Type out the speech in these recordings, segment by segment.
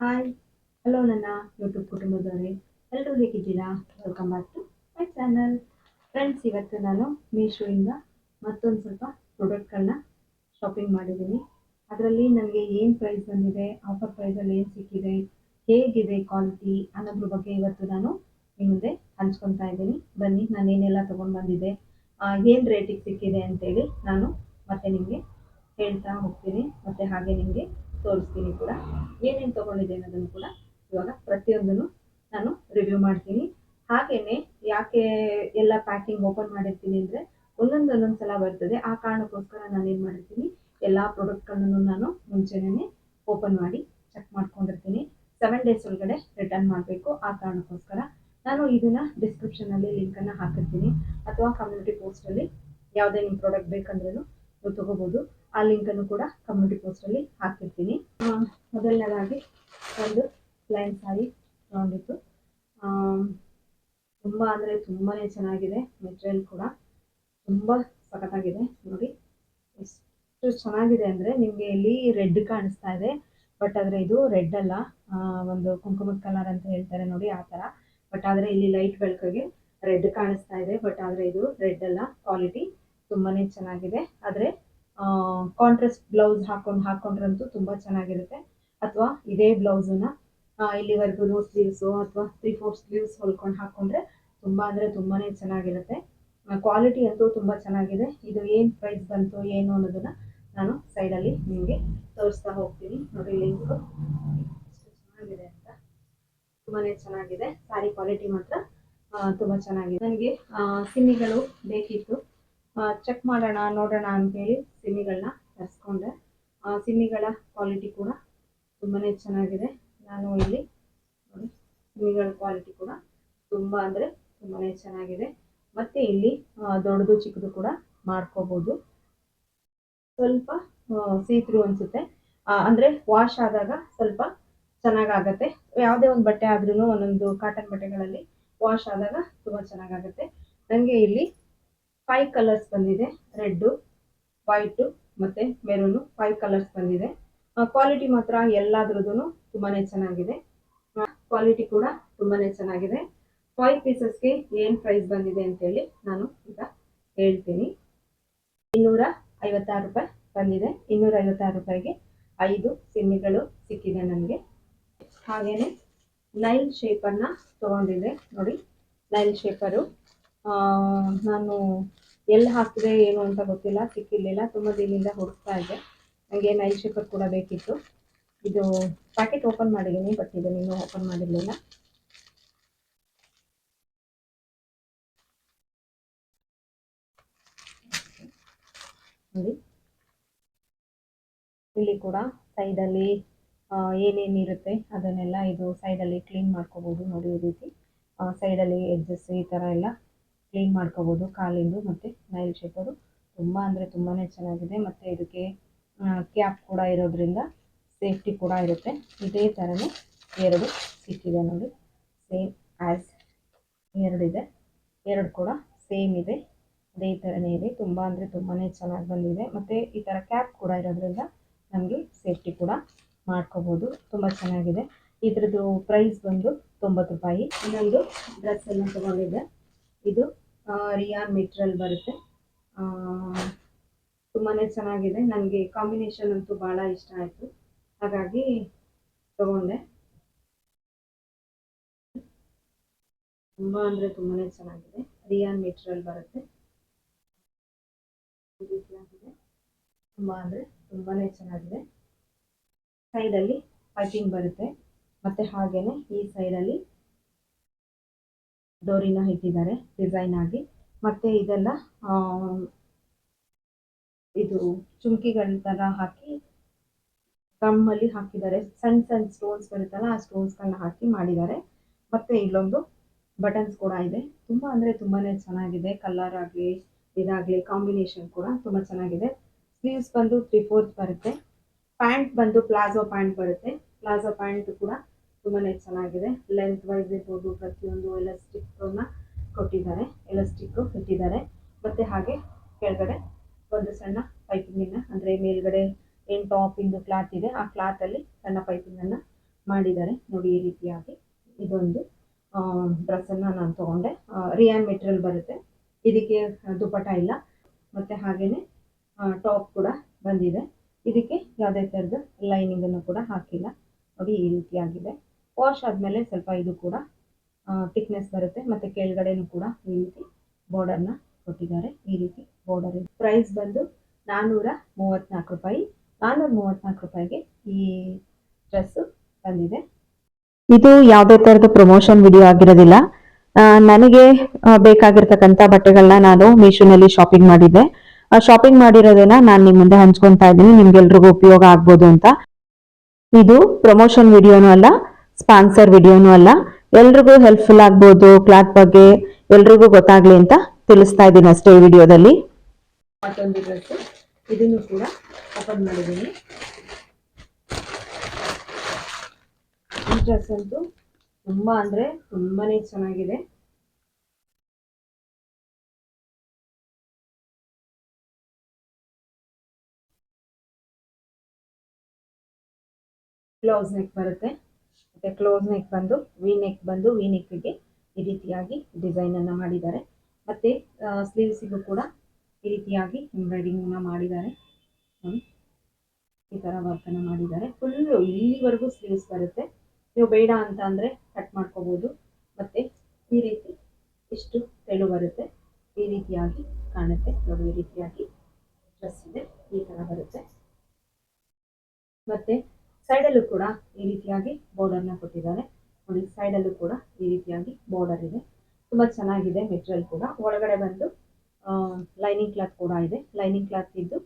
Hi hello ನನ್ನ YouTube ಕುಟುಂಬದವರೇ, ಎಲ್ಲರೂ ಹೇಗಿದ್ದೀರಾ? Welcome back to my channel friends ಇವತ್ತು ನಾನು ಮೀಶೋಯಿಂದ ಮತ್ತೊಂದು ಸ್ವಲ್ಪ ಪ್ರಾಡಕ್ಟ್ಗಳನ್ನ ಶಾಪಿಂಗ್ ಮಾಡಿದ್ದೀನಿ. ಅದರಲ್ಲಿ ನನಗೆ ಏನು ಪ್ರೈಸ್ ಬಂದಿದೆ ಆಫರ್ ಪ್ರೈಸಲ್ಲಿ ಏನು ಸಿಕ್ಕಿದೆ, ಹೇಗಿದೆ ಕ್ವಾಲಿಟಿ ಅನ್ನೋದ್ರ ಬಗ್ಗೆ ಇವತ್ತು ನಾನು ನಿಮ್ಮ ಮುಂದೆ ಹಂಚ್ಕೊತಾ ಇದ್ದೀನಿ. ಬನ್ನಿ, ನಾನು ಏನೆಲ್ಲ ತೊಗೊಂಡು ಬಂದಿದ್ದೆ ಏನು ರೇಟಿಗೆ ಸಿಕ್ಕಿದೆ ಅಂತೇಳಿ ನಾನು ಮತ್ತೆ ನಿಮಗೆ ಹೇಳ್ತಾ ಹೋಗ್ತೀನಿ. ಮತ್ತು ಹಾಗೆ ನಿಮಗೆ ತೋರಿಸ್ತೀನಿ ಕೂಡ. ಏನೇನು ತೊಗೊಂಡಿದೆ ಅನ್ನೋದನ್ನು ಕೂಡ ಇವಾಗ ಪ್ರತಿಯೊಂದನ್ನು ನಾನು ರಿವ್ಯೂ ಮಾಡ್ತೀನಿ. ಹಾಗೇನೆ ಯಾಕೆ ಎಲ್ಲ ಪ್ಯಾಕಿಂಗ್ ಓಪನ್ ಮಾಡಿರ್ತೀನಿ ಅಂದರೆ ಒಂದೊಂದು ಒಂದೊಂದು ಸಲ ಬರ್ತದೆ. ಆ ಕಾರಣಕ್ಕೋಸ್ಕರ ನಾನು ಏನು ಮಾಡಿರ್ತೀನಿ, ಎಲ್ಲ ಪ್ರಾಡಕ್ಟ್ಗಳನ್ನು ನಾನು ಮುಂಚೆನೇ ಓಪನ್ ಮಾಡಿ ಚೆಕ್ ಮಾಡ್ಕೊಂಡಿರ್ತೀನಿ. ಸೆವೆನ್ ಡೇಸ್ ಒಳಗಡೆ ರಿಟರ್ನ್ ಮಾಡಬೇಕು. ಆ ಕಾರಣಕ್ಕೋಸ್ಕರ ನಾನು ಇದನ್ನು ಡಿಸ್ಕ್ರಿಪ್ಷನಲ್ಲಿ ಲಿಂಕನ್ನು ಹಾಕಿರ್ತೀನಿ. ಅಥವಾ ಕಮ್ಯುನಿಟಿ ಪೋಸ್ಟಲ್ಲಿ ಯಾವುದೇ ನಿಮ್ಮ ಪ್ರಾಡಕ್ಟ್ ಬೇಕಂದ್ರೂ ನೀವು ತೊಗೋಬೋದು. ಆ ಲಿಂಕನ್ನು ಕೂಡ ಕಮ್ಯುನಿಟಿ ಪೋಸ್ಟಲ್ಲಿ ಹಾಕಿರ್ತೀನಿ. ಮೊದಲನೇದಾಗಿ ಒಂದು ಲೈನ್ ಸಾರಿ ತಗೊಂಡಿತ್ತು ತುಂಬ ಅಂದರೆ ತುಂಬಾ ಚೆನ್ನಾಗಿದೆ ಮೆಟೀರಿಯಲ್ ಕೂಡ. ತುಂಬ ಸಖತ್ತಾಗಿದೆ ನೋಡಿ. ಎಷ್ಟು ಚೆನ್ನಾಗಿದೆ ಅಂದರೆ ನಿಮಗೆ ಇಲ್ಲಿ ರೆಡ್ ಕಾಣಿಸ್ತಾ ಇದೆ. ಬಟ್ ಆದರೆ ಇದು ರೆಡ್ ಅಲ್ಲ. ಒಂದು ಕುಂಕುಮದ ಕಲರ್ ಅಂತ ಹೇಳ್ತಾರೆ ನೋಡಿ ಆ ಥರ ಬಟ್ ಆದರೆ ಇಲ್ಲಿ ಲೈಟ್ ಬೆಳಕಿಗೆ ರೆಡ್ ಕಾಣಿಸ್ತಾ ಇದೆ. ಬಟ್ ಆದರೆ ಇದು ರೆಡ್ ಅಲ್ಲ. ಕ್ವಾಲಿಟಿ ತುಂಬಾ ಚೆನ್ನಾಗಿದೆ. ಆದರೆ ಕಾಂಟ್ರಾಸ್ಟ್ ಬ್ಲೌಸ್ ಹಾಕೊಂಡು ಹಾಕೊಂಡ್ರಂತೂ ತುಂಬ ಚೆನ್ನಾಗಿರುತ್ತೆ. ಅಥವಾ ಇದೇ ಬ್ಲೌಸನ್ನ ಇಲ್ಲಿವರೆಗೂ ನೋ ಸ್ಲೀವ್ಸು ಅಥವಾ ತ್ರೀ ಫೋರ್ ಸ್ಲೀವ್ಸ್ ಹೊಲ್ಕೊಂಡು ಹಾಕ್ಕೊಂಡ್ರೆ ತುಂಬ ಅಂದರೆ ತುಂಬಾ ಚೆನ್ನಾಗಿರುತ್ತೆ. ಕ್ವಾಲಿಟಿ ಅಂತೂ ತುಂಬ ಚೆನ್ನಾಗಿದೆ. ಇದು ಏನು ಪ್ರೈಸ್ ಬಂತು ಏನು ಅನ್ನೋದನ್ನು ನಾನು ಸೈಡಲ್ಲಿ ನಿಮಗೆ ತೋರಿಸ್ತಾ ಹೋಗ್ತೀನಿ. ನೋಡಿ ಲಿಂಕು ಎಷ್ಟು ಚೆನ್ನಾಗಿದೆ ಅಂತ. ತುಂಬಾ ಚೆನ್ನಾಗಿದೆ. ಸ್ಯಾರಿ ಕ್ವಾಲಿಟಿ ಮಾತ್ರ ತುಂಬ ಚೆನ್ನಾಗಿದೆ. ನನಗೆ ಸಿಮ್ಮಿಗಳು ಬೇಕಿತ್ತು. ಚೆಕ್ ಮಾಡೋಣ, ನೋಡೋಣ ಅಂತೇಳಿ ಸಿಮ್ಮಿಗಳನ್ನ ತರಿಸ್ಕೊಂಡೆ. ಸಿಮ್ಮಿಗಳ ಕ್ವಾಲಿಟಿ ಕೂಡ ತುಂಬಾ ಚೆನ್ನಾಗಿದೆ. ನಾನು ಇಲ್ಲಿ ನೋಡಿ, ಸಿಮ್ಮಿಗಳ ಕ್ವಾಲಿಟಿ ಕೂಡ ತುಂಬ ಅಂದರೆ ತುಂಬಾ ಚೆನ್ನಾಗಿದೆ. ಮತ್ತು ಇಲ್ಲಿ ದೊಡ್ಡದು ಚಿಕ್ಕದು ಕೂಡ ಮಾಡ್ಕೋಬೋದು. ಸ್ವಲ್ಪ ಸೀತ್ರು ಅನಿಸುತ್ತೆ. ಅಂದರೆ ವಾಶ್ ಆದಾಗ ಸ್ವಲ್ಪ ಚೆನ್ನಾಗಾಗತ್ತೆ. ಯಾವುದೇ ಒಂದು ಬಟ್ಟೆ ಆದ್ರೂ ಒಂದೊಂದು ಕಾಟನ್ ಬಟ್ಟೆಗಳಲ್ಲಿ ವಾಶ್ ಆದಾಗ ತುಂಬ ಚೆನ್ನಾಗಾಗತ್ತೆ. ನನಗೆ ಇಲ್ಲಿ ಫೈವ್ ಕಲರ್ಸ್ ಬಂದಿದೆ. ರೆಡ್ಡು ವೈಟು ಮತ್ತು ಮೆರೂನು ಫೈವ್ ಕಲರ್ಸ್ ಬಂದಿದೆ. ಕ್ವಾಲಿಟಿ ಮಾತ್ರ ಎಲ್ಲದ್ರದ್ದು ತುಂಬಾ ಚೆನ್ನಾಗಿದೆ. ಕ್ವಾಲಿಟಿ ಕೂಡ ತುಂಬಾ ಚೆನ್ನಾಗಿದೆ. ಫೈವ್ ಪೀಸಸ್ಗೆ ಏನು ಪ್ರೈಸ್ ಬಂದಿದೆ ಅಂತೇಳಿ ನಾನು ಈಗ ಹೇಳ್ತೀನಿ. ಇನ್ನೂರ ಐವತ್ತಾರು ರೂಪಾಯಿ ಬಂದಿದೆ. ಇನ್ನೂರ ಐವತ್ತಾರು ರೂಪಾಯಿಗೆ ಐದು ಸಿಮ್ಮಿಗಳು ಸಿಕ್ಕಿದೆ ನನಗೆ. ಹಾಗೆಯೇ ನೈಲ್ ಶೇಪನ್ನು ತಗೊಂಡಿದೆ ನೋಡಿ. ನೈಲ್ ಶೇಪರು ನಾನು ಎಲ್ಲಿ ಹಾಕಿದೆ ಏನು ಅಂತ ಗೊತ್ತಿಲ್ಲ, ಸಿಕ್ಕಿರಲಿಲ್ಲ. ತುಂಬ ದಿನದಿಂದ ಹುಡುಕ್ತಾ ಇದ್ದೆ. ನನಗೆ ನೈಲ್ ಶೇಪರ್ ಕೂಡ ಬೇಕಿತ್ತು. ಇದು ಪ್ಯಾಕೆಟ್ ಓಪನ್ ಮಾಡಿದ್ದೀನಿ ಬಟ್ ಇದು ಇನ್ನೂ ಓಪನ್ ಮಾಡಿರಲಿಲ್ಲ. ಇಲ್ಲಿ ಕೂಡ ಸೈಡಲ್ಲಿ ಏನೇನಿರುತ್ತೆ ಅದನ್ನೆಲ್ಲ ಇದು ಸೈಡಲ್ಲಿ ಕ್ಲೀನ್ ಮಾಡ್ಕೋಬೋದು ನೋಡಿ ಈ ರೀತಿ. ಸೈಡಲ್ಲಿ ಎಡ್ಜಸ್ ಈ ಥರ ಎಲ್ಲ ಕ್ಲೀನ್ ಮಾಡ್ಕೋಬೋದು, ಕಾಲಿಂದು ಮತ್ತು ನೈಲ್ ಶೇಪರು ತುಂಬ ಅಂದರೆ ತುಂಬಾ ಚೆನ್ನಾಗಿದೆ. ಮತ್ತು ಇದಕ್ಕೆ ಕ್ಯಾಪ್ ಕೂಡ ಇರೋದ್ರಿಂದ ಸೇಫ್ಟಿ ಕೂಡ ಇರುತ್ತೆ. ಇದೇ ಥರನೇ ಎರಡು ಸಿಕ್ಕಿದೆ ನೋಡಿ. ಸೇಮ್ ಆ್ಯಸ್ ಎರಡಿದೆ ಎರಡು ಕೂಡ ಸೇಮ್ ಇದೆ. ಅದೇ ಥರನೇ ಇದೆ. ತುಂಬ ಅಂದರೆ ತುಂಬಾ ಚೆನ್ನಾಗಿ ಬಂದಿದೆ. ಮತ್ತು ಈ ಥರ ಕ್ಯಾಪ್ ಕೂಡ ಇರೋದ್ರಿಂದ ನಮಗೆ ಸೇಫ್ಟಿ ಕೂಡ ಮಾಡ್ಕೋಬೋದು. ತುಂಬ ಚೆನ್ನಾಗಿದೆ. ಇದ್ರದ್ದು ಪ್ರೈಸ್ ಬಂದು ತೊಂಬತ್ತು ರೂಪಾಯಿ. ಇನ್ನೊಂದು ಡ್ರೆಸ್ ಎಲ್ಲ ತೊಗೊಂಡಿದ್ದೆ. ಇದು ರಿಯಾನ್ ಮೆಟ್ರಲ್ ಬರುತ್ತೆ. ತುಂಬಾ ಚೆನ್ನಾಗಿದೆ. ನನಗೆ ಕಾಂಬಿನೇಷನ್ ಅಂತೂ ಭಾಳ ಇಷ್ಟ ಆಯಿತು. ಹಾಗಾಗಿ ತಗೊಂಡೆ. ತುಂಬ ಅಂದರೆ ತುಂಬಾ ಚೆನ್ನಾಗಿದೆ. ರಿಯಾನ್ ಮೆಟ್ರಲ್ ಬರುತ್ತೆ. ತುಂಬ ಅಂದರೆ ತುಂಬಾ ಚೆನ್ನಾಗಿದೆ. ಸೈಡಲ್ಲಿ ಪೈಪಿಂಗ್ ಬರುತ್ತೆ. ಮತ್ತು ಹಾಗೆಯೇ ಈ ಸೈಡಲ್ಲಿ ಡೋರಿನ ಇಟ್ಟಿದ್ದಾರೆ, ಡಿಸೈನ್ ಆಗಿ. ಮತ್ತೆ ಇದೆಲ್ಲ ಇದು ಚುಮ್ಕಿಗಳ ತರ ಹಾಕಿ ಗಮ್ಮಲ್ಲಿ ಹಾಕಿದ್ದಾರೆ. ಸಣ್ಣ ಸಣ್ಣ ಸ್ಟೋನ್ಸ್ ಬರುತ್ತಲ್ಲ, ಆ ಸ್ಟೋನ್ಸ್ಗಳನ್ನ ಹಾಕಿ ಮಾಡಿದ್ದಾರೆ. ಮತ್ತೆ ಇಲ್ಲೊಂದು ಬಟನ್ಸ್ ಕೂಡ ಇದೆ. ತುಂಬಾ ಅಂದ್ರೆ ತುಂಬಾನೇ ಚೆನ್ನಾಗಿದೆ. ಕಲರ್ ಆಗಲಿ, ಇದಾಗ್ಲಿ ಕಾಂಬಿನೇಷನ್ ಕೂಡ ತುಂಬಾ ಚೆನ್ನಾಗಿದೆ. ಸ್ಲೀವ್ಸ್ ಬಂದು ತ್ರೀ ಫೋರ್ತ್ ಬರುತ್ತೆ. ಪ್ಯಾಂಟ್ ಬಂದು ಪ್ಲಾಜೋ ಪ್ಯಾಂಟ್ ಬರುತ್ತೆ. ಪ್ಲಾಜೋ ಪ್ಯಾಂಟ್ ಕೂಡ ತುಂಬಾ ಚೆನ್ನಾಗಿದೆ. ಲೆಂತ್ ವೈಸ್ ಇರ್ಬೋದು, ಪ್ರತಿಯೊಂದು ಎಲಾಸ್ಟಿಕ್ನ ಕೊಟ್ಟಿದ್ದಾರೆ. ಎಲಾಸ್ಟಿಕ್ಕು ಇಟ್ಟಿದ್ದಾರೆ ಮತ್ತು ಹಾಗೆ ಕೆಳಗಡೆ ಒಂದು ಸಣ್ಣ ಪೈಪಿಂಗನ್ನು ಅಂದರೆ ಮೇಲ್ಗಡೆ ಏನು ಟಾಪಿಂದು ಕ್ಲಾತ್ ಇದೆ. ಆ ಕ್ಲಾತಲ್ಲಿ ಸಣ್ಣ ಪೈಪಿಂಗನ್ನು ಮಾಡಿದ್ದಾರೆ. ನೋಡಿ, ಈ ರೀತಿಯಾಗಿ ಇದೊಂದು ಡ್ರೆಸ್ಸನ್ನು ನಾನು ತೊಗೊಂಡೆ. ರಿಯಾನ್ ಮೆಟೀರಿಯಲ್ ಬರುತ್ತೆ. ಇದಕ್ಕೆ ದುಪಟ ಇಲ್ಲ. ಮತ್ತು ಹಾಗೆಯೇ ಟಾಪ್ ಕೂಡ ಬಂದಿದೆ. ಇದಕ್ಕೆ ಯಾವುದೇ ಥರದ ಲೈನಿಂಗನ್ನು ಕೂಡ ಹಾಕಿಲ್ಲ. ನೋಡಿ, ಈ ರೀತಿಯಾಗಿದೆ. ವಾಶ್ ಆದಮೇಲೆ ಸ್ವಲ್ಪ ಇದು ಕೂಡ ಥಿಕ್ನೆಸ್ ಬರುತ್ತೆ. ಮತ್ತು ಕೆಳಗಡೆನೂ ಕೂಡ ಈ ರೀತಿ ಬಾರ್ಡರ್ನ ಕೊಟ್ಟಿದ್ದಾರೆ. ಈ ರೀತಿ ಬಾರ್ಡರ್ ಪ್ರೈಸ್ ಬಂದು ನಾನ್ನೂರ ಮೂವತ್ತ್ನಾಲ್ಕು ರೂಪಾಯಿ. ನಾನ್ನೂರ ಮೂವತ್ತ್ನಾಲ್ಕು ರೂಪಾಯಿಗೆ ಈ ಡ್ರೆಸ್ಸು ಬಂದಿದೆ. ಇದು ಯಾವುದೇ ತರದ ಪ್ರಮೋಷನ್ ವಿಡಿಯೋ ಆಗಿರೋದಿಲ್ಲ. ನನಗೆ ಬೇಕಾಗಿರ್ತಕ್ಕಂಥ ಬಟ್ಟೆಗಳನ್ನ ನಾನು ಮೀಶೋನಲ್ಲಿ ಶಾಪಿಂಗ್ ಮಾಡಿದ್ದೆ. ಶಾಪಿಂಗ್ ಮಾಡಿರೋದನ್ನ ನಾನು ನಿಮ್ಮ ಮುಂದೆ ಹಂಚ್ಕೊತಾ ಇದ್ದೀನಿ. ನಿಮ್ಗೆಲ್ರಿಗೂ ಉಪಯೋಗ ಆಗ್ಬೋದು ಅಂತ. ಇದು ಪ್ರಮೋಷನ್ ವಿಡಿಯೋನು ಅಲ್ಲ. ಸ್ಪಾನ್ಸರ್ ವಿಡಿಯೋನು ಅಲ್ಲ, ಎಲ್ರಿಗೂ ಹೆಲ್ಪ್ಫುಲ್ ಆಗ್ಬೋದು, ಕ್ಲಾತ್ ಬಗ್ಗೆ ಎಲ್ರಿಗೂ ಗೊತ್ತಾಗ್ಲಿ ಅಂತ ತಿಳಿಸ್ತಾ ಇದ್ದೀನಿ ಅಷ್ಟೇ ಈ ವಿಡಿಯೋದಲ್ಲಿ. ಮತ್ತೊಂದು ಡ್ರೆಸ್ ಇದನ್ನು ಕೂಡ ಓಪನ್ ಮಾಡಿದ್ದೀನಿ. ಈ ಡ್ರೆಸ್ ಅಂತೂ ತುಂಬ ಅಂದರೆ ತುಂಬಾನೇ ಚೆನ್ನಾಗಿದೆ. ಕ್ಲೋಸ್ ನೆಕ್ ಬರುತ್ತೆ. ಮತ್ತೆ ಕ್ಲೋಸ್ ನೆಕ್ ಬಂದು ವಿ ನೆಕ್ ಬಂದು ವಿ ನೆಕ್ಗೆ ಈ ರೀತಿಯಾಗಿ ಡಿಸೈನ್ ಅನ್ನ ಮಾಡಿದ್ದಾರೆ. ಮತ್ತೆ ಸ್ಲೀವ್ಸಿಗೂ ಕೂಡ ಈ ರೀತಿಯಾಗಿ ಎಂಬ್ರಾಯ್ಡಿಂಗ್ ಮಾಡಿದ್ದಾರೆ. ನೋಡಿ ಈ ತರ ವರ್ಕ್ ಅನ್ನ ಮಾಡಿದ್ದಾರೆ. ಫುಲ್ಲು ಇಲ್ಲಿವರೆಗೂ ಸ್ಲೀವ್ಸ್ ಬರುತ್ತೆ. ನೀವು ಬೇಡ ಅಂತ ಅಂದ್ರೆ ಕಟ್ ಮಾಡ್ಕೋಬಹುದು ಮತ್ತೆ ಈ ರೀತಿ ಇಷ್ಟು ತೆಳು ಬರುತ್ತೆ. ಈ ರೀತಿಯಾಗಿ ಕಾಣುತ್ತೆ. ನೋಡಿ, ಈ ರೀತಿಯಾಗಿ ಡ್ರೆಸ್ ಇದೆ. ಈ ತರ ಬರುತ್ತೆ. ಮತ್ತೆ ಸೈಡಲ್ಲೂ ಕೂಡ ಈ ರೀತಿಯಾಗಿ ಬಾರ್ಡರ್ನ ಕೊಟ್ಟಿದ್ದಾರೆ. ನೋಡಿ ಸೈಡಲ್ಲೂ ಕೂಡ ಈ ರೀತಿಯಾಗಿ ಬಾರ್ಡರ್ ಇದೆ. ತುಂಬಾ ಚೆನ್ನಾಗಿದೆ ಮೆಟೀರಿಯಲ್ ಕೂಡ. ಒಳಗಡೆ ಬಂದು ಲೈನಿಂಗ್ ಕ್ಲಾತ್ ಕೂಡ ಇದೆ. ಲೈನಿಂಗ್ ಕ್ಲಾತ್ ಇದ್ದು,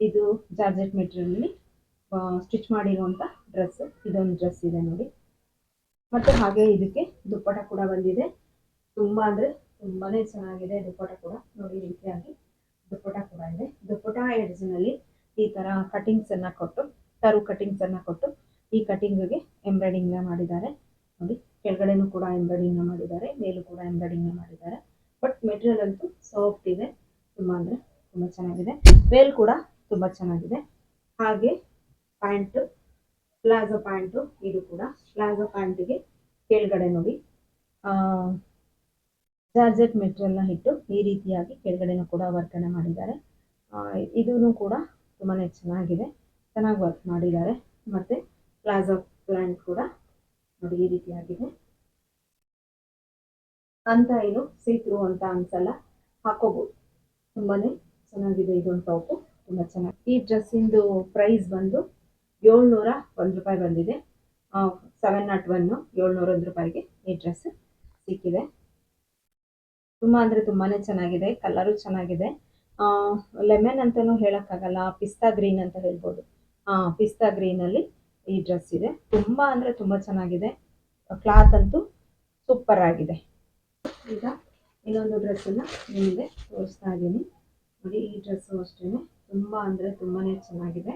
ಇದು ಜಾರ್ಜೆಟ್ ಮೆಟೀರಿಯಲ್ ಸ್ಟಿಚ್ ಮಾಡಿರುವಂತ ಡ್ರೆಸ್ ಇದೊಂದು ಡ್ರೆಸ್ ಇದೆ ನೋಡಿ. ಮತ್ತೆ ಹಾಗೆ ಇದಕ್ಕೆ ದುಪ್ಪಟ ಕೂಡ ಬಂದಿದೆ. ತುಂಬಾ ಅಂದ್ರೆ ತುಂಬಾನೇ ಚೆನ್ನಾಗಿದೆ ದುಪ್ಪಟ ಕೂಡ. ನೋಡಿ ರೀತಿಯಾಗಿ ದುಪ್ಪಟ ಕೂಡ ಇದೆ. ದುಪ್ಪಟ ಎಡ್ಜ್ನಲ್ಲಿ ಈ ತರ ಕಟಿಂಗ್ಸ್ ಅನ್ನ ಕೊಟ್ಟು ಟರು ಕಟಿಂಗ್ಸ್ ಅನ್ನ ಕೊಟ್ಟು ಈ ಕಟಿಂಗ್ಗೆ ಎಂಬ್ರಾಯ್ಡಿಂಗ್ ಮಾಡಿದ್ದಾರೆ. ನೋಡಿ, ಕೆಳಗಡೆನೂ ಕೂಡ ಎಂಬ್ರಾಯ್ಡಿಂಗ್ನ ಮಾಡಿದ್ದಾರೆ, ಮೇಲೂ ಕೂಡ ಎಂಬ್ರಾಯ್ಡಿಂಗ್ನ ಮಾಡಿದ್ದಾರೆ. ಬಟ್ ಮೆಟೀರಿಯಲ್ ಅಂತೂ ಸಾಫ್ಟ್ ಇದೆ, ತುಂಬಾ ಅಂದ್ರೆ ತುಂಬಾ ಚೆನ್ನಾಗಿದೆ. ವೇಲ್ ಕೂಡ ತುಂಬಾ ಚೆನ್ನಾಗಿದೆ. ಹಾಗೆ ಪ್ಯಾಂಟ್ ಪ್ಲಾಜೋ ಪ್ಯಾಂಟು ಇದು ಕೂಡ. ಪ್ಲಾಜೋ ಪ್ಯಾಂಟಿಗೆ ಕೆಳಗಡೆ ನೋಡಿ ಜಾರ್ಜೆಟ್ನ ಇಟ್ಟು ಈ ರೀತಿಯಾಗಿ ಕೆಳಗಡೆನೂ ಕೂಡ ವರ್ಕನ್ನು ಮಾಡಿದ್ದಾರೆ. ಇದೂ ಕೂಡ ತುಂಬಾ ಚೆನ್ನಾಗಿದೆ. ಚೆನ್ನಾಗಿ ವರ್ಕ್ ಮಾಡಿದ್ದಾರೆ. ಮತ್ತು ಪ್ಲಾಜೋ ಪ್ಲಾಂಟ್ ಕೂಡ ನೋಡಿ ಈ ರೀತಿಯಾಗಿದೆ ಅಂತ ಏನು ಸೀತ್ರು ಅಂತ ಅನ್ಸಲ್ಲ. ಹಾಕೋಬಹುದು ತುಂಬಾನೇ ಚೆನ್ನಾಗಿದೆ ಇದೊಂದು ಟಾಪು ತುಂಬಾ ಚೆನ್ನಾಗಿ ಈ ಡ್ರೆಸ್ಸಿಂದು ಪ್ರೈಸ್ ಬಂದು ಏಳ್ನೂರ ಒಂದು ರೂಪಾಯಿ ಬಂದಿದೆ. ಸೆವೆನ್ ನಾಟ್ ಒನ್ನು ಏಳ್ನೂರ ಒಂದು ರೂಪಾಯಿಗೆ ಈ ಡ್ರೆಸ್ ಸಿಕ್ಕಿದೆ. ತುಂಬಾ ಅಂದ್ರೆ ತುಂಬಾನೇ ಚೆನ್ನಾಗಿದೆ. ಕಲರು ಚೆನ್ನಾಗಿದೆ. ಲೆಮನ್ ಅಂತಲೂ ಹೇಳೋಕ್ಕಾಗಲ್ಲ. ಪಿಸ್ತಾ ಗ್ರೀನ್ ಅಂತ ಹೇಳ್ಬೋದು. ಪಿಸ್ತಾ ಗ್ರೀನ್ ಅಲ್ಲಿ ಈ ಡ್ರೆಸ್ ಇದೆ. ತುಂಬಾ ಅಂದ್ರೆ ತುಂಬಾ ಚೆನ್ನಾಗಿದೆ. ಕ್ಲಾತ್ ಅಂತೂ ಸೂಪರ್ ಆಗಿದೆ. ಈಗ ಇನ್ನೊಂದು ಡ್ರೆಸ್ಸನ್ನ ನಿಮಗೆ ತೋರಿಸ್ತಾ ಇದ್ದೀನಿ. ನೋಡಿ, ಈ ಡ್ರೆಸ್ಸು ಅಷ್ಟೇ ತುಂಬಾ ಅಂದ್ರೆ ತುಂಬಾನೇ ಚೆನ್ನಾಗಿದೆ.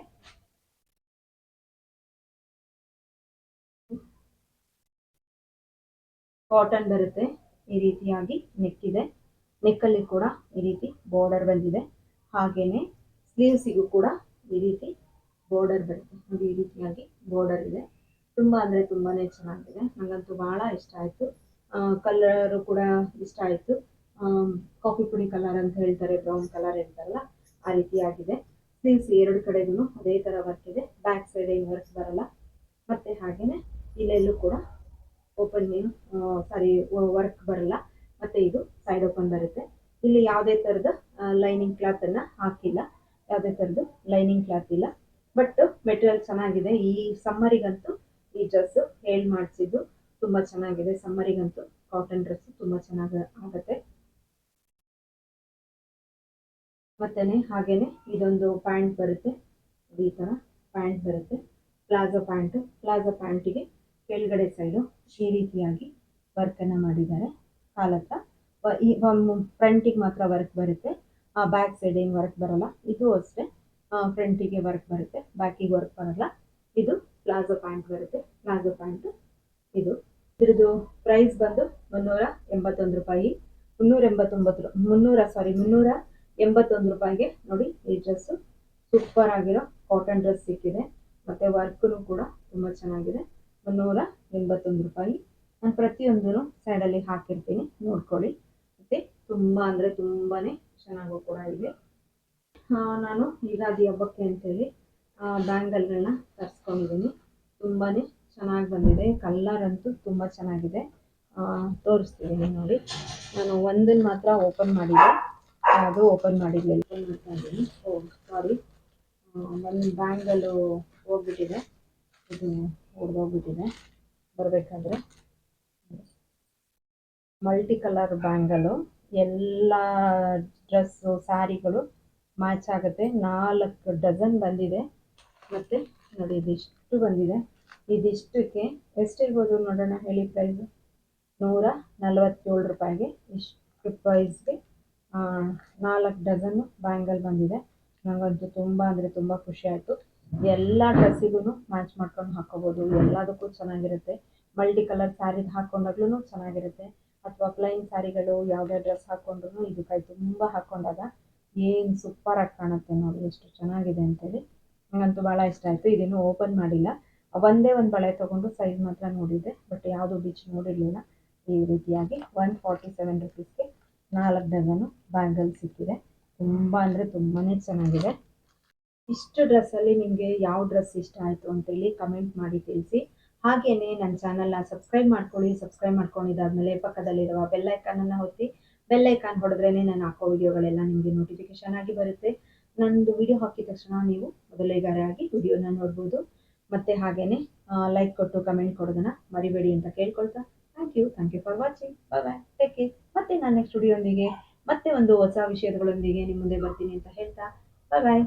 ಕಾಟನ್ ಬರುತ್ತೆ. ಈ ರೀತಿಯಾಗಿ ನೆಕ್ ಇದೆ ನೆಕ್ಕಲ್ಲಿ ಕೂಡ ಈ ರೀತಿ ಬಾರ್ಡರ್ ಬಂದಿದೆ. ಹಾಗೇನೆ ಸ್ಲೀವ್ಸಿಗೂ ಕೂಡ ಈ ರೀತಿ ಬಾರ್ಡರ್ ಬರುತ್ತೆ. ನೋಡಿ ಈ ರೀತಿಯಾಗಿ ಬಾರ್ಡರ್ ಇದೆ. ತುಂಬಾ ಅಂದ್ರೆ ತುಂಬಾನೇ ಚೆನ್ನಾಗಿದೆ. ನನಗಂತೂ ಬಹಳ ಇಷ್ಟ ಆಯ್ತು. ಕಲರ್ ಕೂಡ ಇಷ್ಟ ಆಯ್ತು. ಕಾಫಿ ಪುಡಿ ಕಲರ್ ಅಂತ ಹೇಳ್ತಾರೆ ಬ್ರೌನ್ ಕಲರ್ ಅಂತಲ್ಲ, ಆ ರೀತಿಯಾಗಿದೆ. ಸ್ಲೀವ್ಸ್ ಎರಡು ಕಡೆಗೂ ಅದೇ ತರ ವರ್ಕ್ ಇದೆ. ಬ್ಯಾಕ್ ಸೈಡ್ ಏನು ವರ್ಕ್ ಬರಲ್ಲ. ಮತ್ತೆ ಹಾಗೇನೆ ಇಲ್ಲೆಲ್ಲೂ ಕೂಡ ಓಪನ್ ಏನು ಸಾರಿ ವರ್ಕ್ ಬರಲ್ಲ. ಮತ್ತೆ ಇದು ಸೈಡ್ ಓಪನ್ ಬರುತ್ತೆ. ಇಲ್ಲಿ ಯಾವುದೇ ತರದ ಲೈನಿಂಗ್ ಕ್ಲಾತ್ ಅನ್ನ ಹಾಕಿಲ್ಲ. ಯಾವುದೇ ತರದ್ದು ಲೈನಿಂಗ್ ಕ್ಲಾತ್ ಇಲ್ಲ. ಬಟ್ ಮೆಟೀರಿಯಲ್ ಚೆನ್ನಾಗಿದೆ. ಈ ಸಮ್ಮರಿಗಂತೂ ಈ ಡ್ರೆಸ್ ಹೇಳ್ ಮಾಡಿಸಿದ್ದು ತುಂಬ ಚೆನ್ನಾಗಿದೆ. ಸಮ್ಮರಿಗಂತೂ ಕಾಟನ್ ಡ್ರೆಸ್ ತುಂಬ ಚೆನ್ನಾಗಿ ಆಗುತ್ತೆ. ಮತ್ತೇ ಹಾಗೇನೆ ಇದೊಂದು ಪ್ಯಾಂಟ್ ಬರುತ್ತೆ. ಈ ಥರ ಪ್ಯಾಂಟ್ ಬರುತ್ತೆ. ಪ್ಲಾಜೋ ಪ್ಯಾಂಟ್ ಪ್ಲಾಜೋ ಪ್ಯಾಂಟಿಗೆ ಕೆಳಗಡೆ ಸೈಡು ಈ ರೀತಿಯಾಗಿ ವರ್ಕನ್ನು ಮಾಡಿದ್ದಾರೆ. ಕಾಲತ್ರ ಈ ಫ್ರಂಟಿಗೆ ಮಾತ್ರ ವರ್ಕ್ ಬರುತ್ತೆ. ಆ ಬ್ಯಾಕ್ ಸೈಡ್ ಏನು ವರ್ಕ್ ಬರಲ್ಲ. ಇದು ಅಷ್ಟೇ. ಫ್ರಂಟಿಗೆ ವರ್ಕ್ ಬರುತ್ತೆ, ಬ್ಯಾಕಿಗೆ ವರ್ಕ್ ಬರಲ್ಲ. ಇದು ಪ್ಲಾಜೋ ಪ್ಯಾಂಟ್ ಬರುತ್ತೆ. ಪ್ಲಾಜೋ ಪ್ಯಾಂಟ್ ಇದು. ಇದ್ರದ್ದು ಪ್ರೈಸ್ ಬಂದು ಮುನ್ನೂರ ಎಂಬತ್ತೊಂದು ರೂಪಾಯಿ. ಮುನ್ನೂರ ಎಂಬತ್ತೊಂಬತ್ತು ಮುನ್ನೂರ ಸಾರಿ ಮುನ್ನೂರ ಎಂಬತ್ತೊಂದು ರೂಪಾಯಿಗೆ ನೋಡಿ ಈ ಡ್ರೆಸ್ಸು ಸೂಪರ್ ಆಗಿರೋ ಕಾಟನ್ ಡ್ರೆಸ್ ಸಿಕ್ಕಿದೆ. ಮತ್ತೆ ವರ್ಕ್ನು ಕೂಡ ತುಂಬಾ ಚೆನ್ನಾಗಿದೆ. ಮುನ್ನೂರ ಎಂಬತ್ತೊಂದು ರೂಪಾಯಿ. ನಾನು ಪ್ರತಿಯೊಂದೂ ಸೈಡಲ್ಲಿ ಹಾಕಿರ್ತೀನಿ. ನೋಡ್ಕೊಳ್ಳಿ. ಮತ್ತು ತುಂಬ ಅಂದರೆ ತುಂಬಾ ಚೆನ್ನಾಗೂ ಕೂಡ ಇದೆ. ನಾನು ಯುಗಾದಿ ಹಬ್ಬಕ್ಕೆ ಅಂತೇಳಿ ಬ್ಯಾಂಗಲ್ಗಳನ್ನ ತರಿಸ್ಕೊಂಡಿದ್ದೀನಿ. ತುಂಬಾ ಚೆನ್ನಾಗಿ ಬಂದಿದೆ. ಕಲ್ಲರ್ ಅಂತೂ ತುಂಬ ಚೆನ್ನಾಗಿದೆ. ತೋರಿಸ್ತಿದ್ದೀನಿ ನೋಡಿ. ನಾನು ಒಂದನ್ನು ಮಾತ್ರ ಓಪನ್ ಮಾಡಿದ್ದೆ ಅದು ಓಪನ್ ಮಾಡಿರಲಿಲ್ಲ ಓಪನ್ ಮಾಡ್ತಾ ಇದ್ದೀನಿ. ಸಾರಿ ಒಂದು ಬ್ಯಾಂಗಲು ಹೋಗ್ಬಿಟ್ಟಿದೆ. ಇದು ಹೊಡೆದೋಗ್ಬಿಟ್ಟಿದೆ ಬರಬೇಕಾದ್ರೆ. ಮಲ್ಟಿ ಕಲರ್ ಬ್ಯಾಂಗಲು ಎಲ್ಲ ಡ್ರೆಸ್ಸು ಸ್ಯಾರಿಗಳು ಮ್ಯಾಚ್ ಆಗುತ್ತೆ. ನಾಲ್ಕು ಡಜನ್ ಬಂದಿದೆ. ಮತ್ತು ನೋಡಿ, ಇದಿಷ್ಟು ಬಂದಿದೆ. ಇದಿಷ್ಟಕ್ಕೆ ಎಷ್ಟಿರ್ಬೋದು ನೋಡೋಣ, ಹೇಳಿ ಪ್ರೈಸು ನೂರ ನಲವತ್ತೇಳು ರೂಪಾಯಿಗೆ ಇಷ್ಟು ಪ್ರೈಸ್ಗೆ ನಾಲ್ಕು ಡಜನ್ನು ಬ್ಯಾಂಗಲ್ ಬಂದಿದೆ. ನನಗಂತೂ ತುಂಬ ಅಂದರೆ ತುಂಬ ಖುಷಿ ಆಯಿತು. ಎಲ್ಲ ಡ್ರೆಸ್ಸಿಗೂ ಮ್ಯಾಚ್ ಮಾಡ್ಕೊಂಡು ಹಾಕೋಬೋದು. ಎಲ್ಲದಕ್ಕೂ ಚೆನ್ನಾಗಿರುತ್ತೆ. ಮಲ್ಟಿ ಕಲರ್ ಸ್ಯಾರಿದು ಹಾಕ್ಕೊಂಡಾಗ್ಲೂ ಚೆನ್ನಾಗಿರುತ್ತೆ. ಅಥವಾ ಪ್ಲೈನ್ ಸ್ಯಾರಿಗಳು ಯಾವುದೇ ಡ್ರೆಸ್ ಹಾಕ್ಕೊಂಡ್ರು ಇದು ಕೈ ತುಂಬ ಹಾಕ್ಕೊಂಡಾಗ ಏನು ಸೂಪರಾಗಿ ಕಾಣುತ್ತೆ ನೋಡಿ, ಎಷ್ಟು ಚೆನ್ನಾಗಿದೆ ಅಂತೇಳಿ. ನನಗಂತೂ ಭಾಳ ಇಷ್ಟ ಆಯಿತು. ಇದೇನು ಓಪನ್ ಮಾಡಿಲ್ಲ. ಒಂದೇ ಒಂದು ಬಳೆ ತೊಗೊಂಡು ಸೈಜ್ ಮಾತ್ರ ನೋಡಿದ್ದೆ ಬಟ್ ಯಾವುದು ಬೀಚ್ ನೋಡಿರಲಿಲ್ಲ. ಈ ರೀತಿಯಾಗಿ ಒನ್ ಫಾರ್ಟಿ ಸೆವೆನ್ ರುಪೀಸ್ಗೆ ನಾಲ್ಕು ಡಜನು ಬ್ಯಾಂಗಲ್ ಸಿಕ್ಕಿದೆ. ತುಂಬ ಅಂದರೆ ತುಂಬಾ ಚೆನ್ನಾಗಿದೆ. ಇಷ್ಟು ಡ್ರೆಸ್ಸಲ್ಲಿ ನಿಮಗೆ ಯಾವ ಡ್ರೆಸ್ ಇಷ್ಟ ಆಯಿತು ಅಂತೇಳಿ ಕಮೆಂಟ್ ಮಾಡಿ ತಿಳಿಸಿ. ಹಾಗೆಯೇ ನನ್ನ ಚಾನಲ್ನ ಸಬ್ಸ್ಕ್ರೈಬ್ ಮಾಡ್ಕೊಳ್ಳಿ ಸಬ್ಸ್ಕ್ರೈಬ್ ಮಾಡ್ಕೊಂಡಿದ್ದಾದಮೇಲೆ ಪಕ್ಕದಲ್ಲಿರುವ ಬೆಲ್ಲೈಕನನ್ನು ಒತ್ತಿ ಐಕಾನ್ ಹೊಡೆದ್ರೇನೆ ನಾನು ಹಾಕೋ ವಿಡಿಯೋಗಳೆಲ್ಲ ನಿಮಗೆ ನೋಟಿಫಿಕೇಶನ್ ಆಗಿ ಬರುತ್ತೆ. ನಂದು ವಿಡಿಯೋ ಹಾಕಿದ ತಕ್ಷಣ ನೀವು ಮೊದಲಿಗಾರಾಗಿ ವಿಡಿಯೋನ ನೋಡ್ಬೋದು. ಮತ್ತೆ ಹಾಗೇನೆ ಲೈಕ್ ಕೊಟ್ಟು ಕಮೆಂಟ್ ಕೊಡೋದನ್ನ ಮರಿಬೇಡಿ ಅಂತ ಕೇಳ್ಕೊಳ್ತಾ. Thank you thank you for watching bye bye take care ಮತ್ತೆ ನಾನು ನೆಕ್ಸ್ಟ್ ವಿಡಿಯೋಂದಿಗೆ ಮತ್ತೆ ಒಂದು ಹೊಸ ವಿಷಯಗಳೊಂದಿಗೆ ನಿಮ್ಮ ಮುಂದೆ ಬರ್ತೀನಿ ಅಂತ ಹೇಳ್ತಾ. ಬಾಯ್ ಬಾಯ್